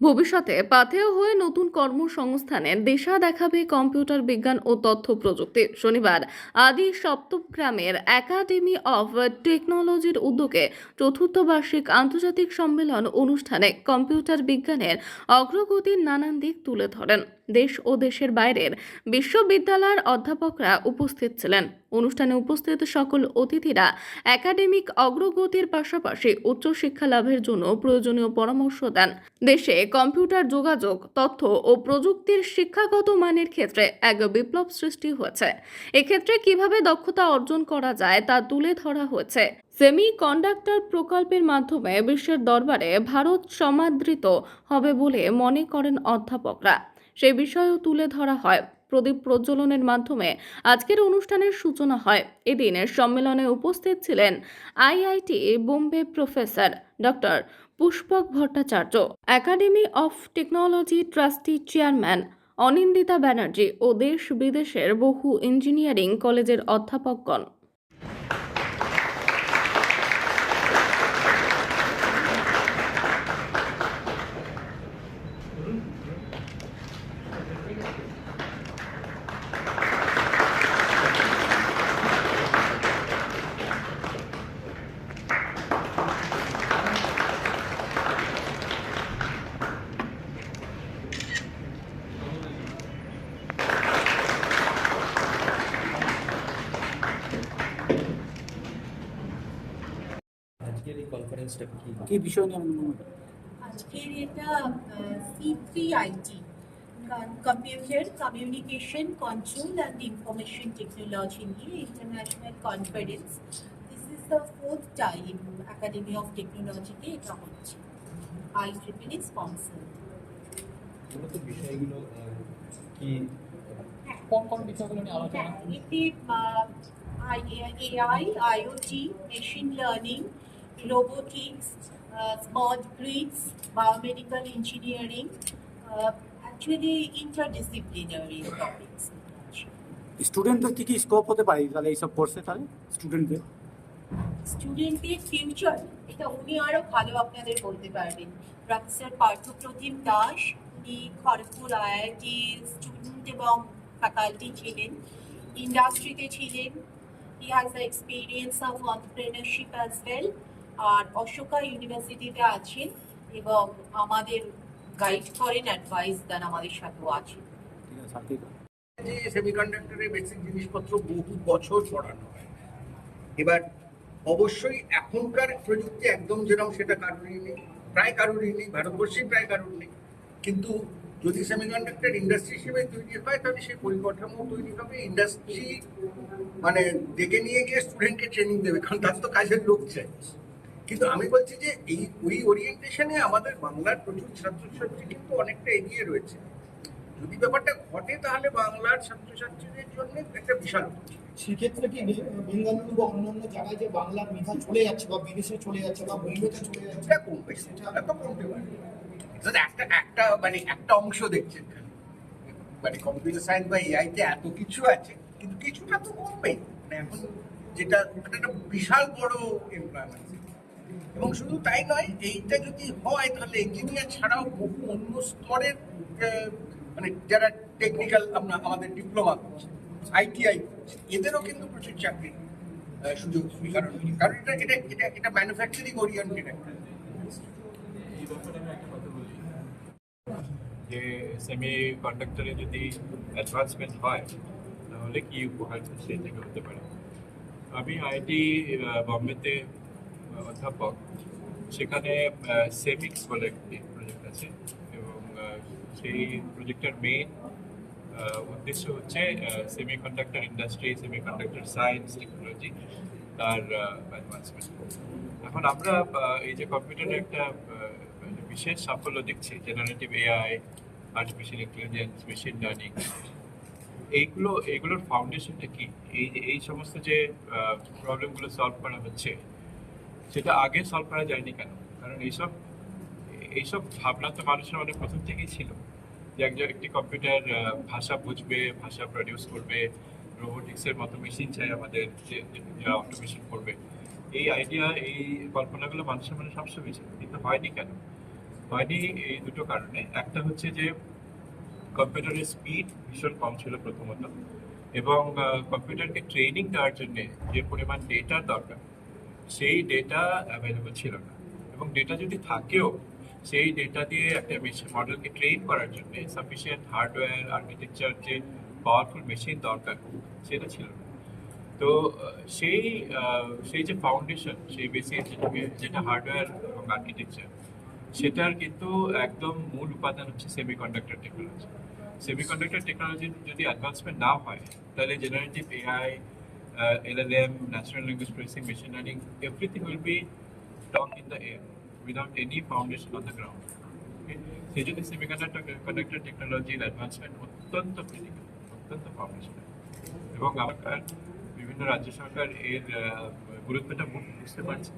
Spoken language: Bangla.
ভবিষ্যতে পাথেয় হয়ে নতুন কর্মসংস্থানে দিশা দেখাবে কম্পিউটার বিজ্ঞান ও তথ্য প্রযুক্তি। শনিবার, আদি সপ্তগ্রামের একাডেমি অফ টেকনোলজির উদ্যোগে চতুর্থ বার্ষিক আন্তর্জাতিক সম্মেলন অনুষ্ঠানে কম্পিউটার বিজ্ঞানের অগ্রগতির নানান দিক তুলে ধরেন। দেশ ও দেশের বাইরের বিশ্ববিদ্যালয়ের অধ্যাপকরা উপস্থিত ছিলেন। অনুষ্ঠানে উপস্থিত সকল অতিথিরা একাডেমিক অগ্রগতির পাশাপাশি উচ্চশিক্ষা লাভের জন্য প্রয়োজনীয় পরামর্শ দেন। দেশে কম্পিউটার যোগাযোগ, তথ্য ও প্রযুক্তির শিক্ষাগত মানের ক্ষেত্রে এক বিপ্লব সৃষ্টি হয়েছে। এক্ষেত্রে কীভাবে দক্ষতা অর্জন করা যায় তা তুলে ধরা হয়েছে। সেমি কন্ডাক্টর প্রকল্পের মাধ্যমে বিশ্বের দরবারে ভারত সমাদৃত হবে বলে মনে করেন অধ্যাপকরা। সেই বিষয়েও তুলে ধরা হয়। প্রদীপ প্রজ্বলনের মাধ্যমে আজকের অনুষ্ঠানের সূচনা হয়। এদিনের সম্মেলনে উপস্থিত ছিলেন IIT Bombay professor doctor Pushpak Bhattacharya, academy of technology trustee chairman Anindita Banerjee ও দেশ বিদেশের বহু ইঞ্জিনিয়ারিং কলেজের অধ্যাপকগণ আজকের এই কনফারেন্সটা কি? কি বিষয় নিয়ে? আজকের এটা C three IT computer communication control and information technology নিয়ে international conference this is the fourth time academy of টেকনোলজিতে এটা হচ্ছে। আই ট্রিপল ই স্পন্সর বিষয়গুলো কি কোন কোন বিষয়গুলো নিয়ে আলোচনা? এতে AI IoT machine learning robotics smart grids biomedical engineering actually interdisciplinary topics স্টুডেন্টদের কি কি স্কোপ হতে পারে তাহলে এইসব কোর্সে তাহলে? স্টুডেন্টদের স্টুডেন্টের ফিউচার এটা উনি আরও ভালো আপনাদের বলতে পারবেন। প্রফেসর পার্থপ্রতিম দাস উনি খড়গপুর আইআইটি স্টুডেন্ট এবং ফ্যাকাল্টি ছিলেন ইন্ডাস্ট্রিতে ছিলেন। He has the experience of entrepreneurship as well আর অশোকা ইউনিভার্সিটিতে আছেন এবং আমাদের গাইড করেন অ্যাডভাইস দেন আমাদের সাথেও আছেন। আছে যে সেমিকন্ডাক্টরের বেসিক জিনিসপত্র বহু বছর পড়ানো হয়। এবার অবশ্যই এখনকার প্রযুক্তি একদম যেরকম সেটা কারোরই নেই প্রায় কারোরই নেই ভারতবর্ষেই প্রায় কারোর নেই। কিন্তু যদি সেমিকন্ডাক্টর ইন্ডাস্ট্রি হিসেবে তৈরি হয় তাহলে সেই পরিকাঠামো তৈরি হবে ইন্ডাস্ট্রি মানে ডেকে নিয়ে গিয়ে স্টুডেন্টকে ট্রেনিং দেবে কারণ তার তো কাজের লোক চাই। কিন্তু আমি বলছি যে এই ওই ওরিয়েন্টেশনে আমাদের বাংলার প্রচুর ছাত্রছাত্রী কিন্তু অনেকটা এগিয়ে রয়েছে। যদি ব্যাপারটা ঘটে তাহলে বাংলার ছাত্রছাত্রীদের জন্য একটা বিশাল সেক্ষেত্রে কি বেঙ্গালুরু বা অন্যান্য জায়গায় যে বাংলার মেধা চলে যাচ্ছে বা বিদেশে চলে যাচ্ছে বা বোম্বেতে চলে যাচ্ছে সেটা কমবে সেটা তো কমতে পারে। একটা একটা মানে একটা অংশ দেখছেন মানে কম্পিউটার সায়েন্স বা এআই তে এত কিছু আছে কিন্তু কিছুটা তো কমবে মানে এখন যেটা একটা বিশাল বড় এমপ্লয়মেন্ট এবং শুধু তাই নয়, এইটা যদি হয়, তাহলে ইঞ্জিনিয়ার ছাড়াও বহু অন্য স্তরের মানে যারা টেকনিক্যাল আমরা আমাদের ডিপ্লোমা করছে আইটিআই এদেরও কিন্তু প্রচুর চাকরি সুযোগ কারণ এটা এটা এটা এটা ম্যানুফ্যাকচারিং ওরিয়েন্টেড একটা। যে সেমি কন্ডাক্টরে যদি অ্যাডভান্সমেন্ট হয়, তাহলে কি উপকার সেই থেকে হতে পারে? আমি আইটি বম্বেতে অধ্যাপক, সেখানে সেমিক্স বলে একটি প্রজেক্ট আছে এবং সেই প্রজেক্টের মেইন উদ্দেশ্য হচ্ছে semiconductor industry semiconductor science technology তার অ্যাডভান্সমেন্ট এখন আমরা এই যে কম্পিউটারের একটা মানে বিশেষ সাফল্য দেখছি generative AI artificial intelligence machine learning এইগুলো এইগুলোর ফাউন্ডেশনটা কি? এই এই সমস্ত যে প্রবলেমগুলো সলভ করা হচ্ছে সেটা আগে সলভ করা যায়নি কেন? কারণ এইসব এইসব ভাবনা তো মানুষের অনেক প্রথম থেকেই ছিল যে একজন একটি কম্পিউটার ভাষা বুঝবে, ভাষা প্রডিউস করবে রোবোটিক্সের মতো মেশিন চাই আমাদের, যে অটোমেশন করবে। এই আইডিয়া এই কল্পনাগুলো মানুষের মনে সবসময় ছিল, কিন্তু হয়নি কেন? হয়নি এই দুটো কারণে। একটা হচ্ছে যে কম্পিউটারের স্পিড ভীষণ কম ছিল প্রথমত এবং কম্পিউটারকে ট্রেনিং দেওয়ার জন্য যে পরিমাণ ডেটার দরকার সেই ডেটা অ্যাভেলেবল ছিল না। এবং ডেটা যদি থাকেও, সেই ডেটা দিয়ে একটা মডেলকে ট্রেন করার জন্য সাফিসিয়েন্ট হার্ডওয়্যার আর্কিটেকচার যে পাওয়ারফুল মেশিন দরকার, সেটা ছিল না। তো, সেই সেই যে ফাউন্ডেশন সেই বেসিস যেটাকে, যেটা হার্ডওয়্যার এবং আর্কিটেকচার সেটার কিন্তু একদম মূল উপাদান হচ্ছে সেমিকন্ডাক্টর টেকনোলজি সেমিকন্ডাক্টর টেকনোলজির যদি অ্যাডভান্সমেন্ট না হয়, তাহলে generative AI LLM, natural language processing, machine learning, everything will be talk in the air without any foundation on the ground. সেই জন্য সেমিকন্ডাক্টর কন্ডাক্টর টেকনোলজির অ্যাডভান্সমেন্ট অত্যন্ত ক্রিটিক্যাল অত্যন্ত ফাউন্ডেশনাল এবং আমার বিভিন্ন রাজ্য সরকার এর গুরুত্বটা বুঝতে পারছে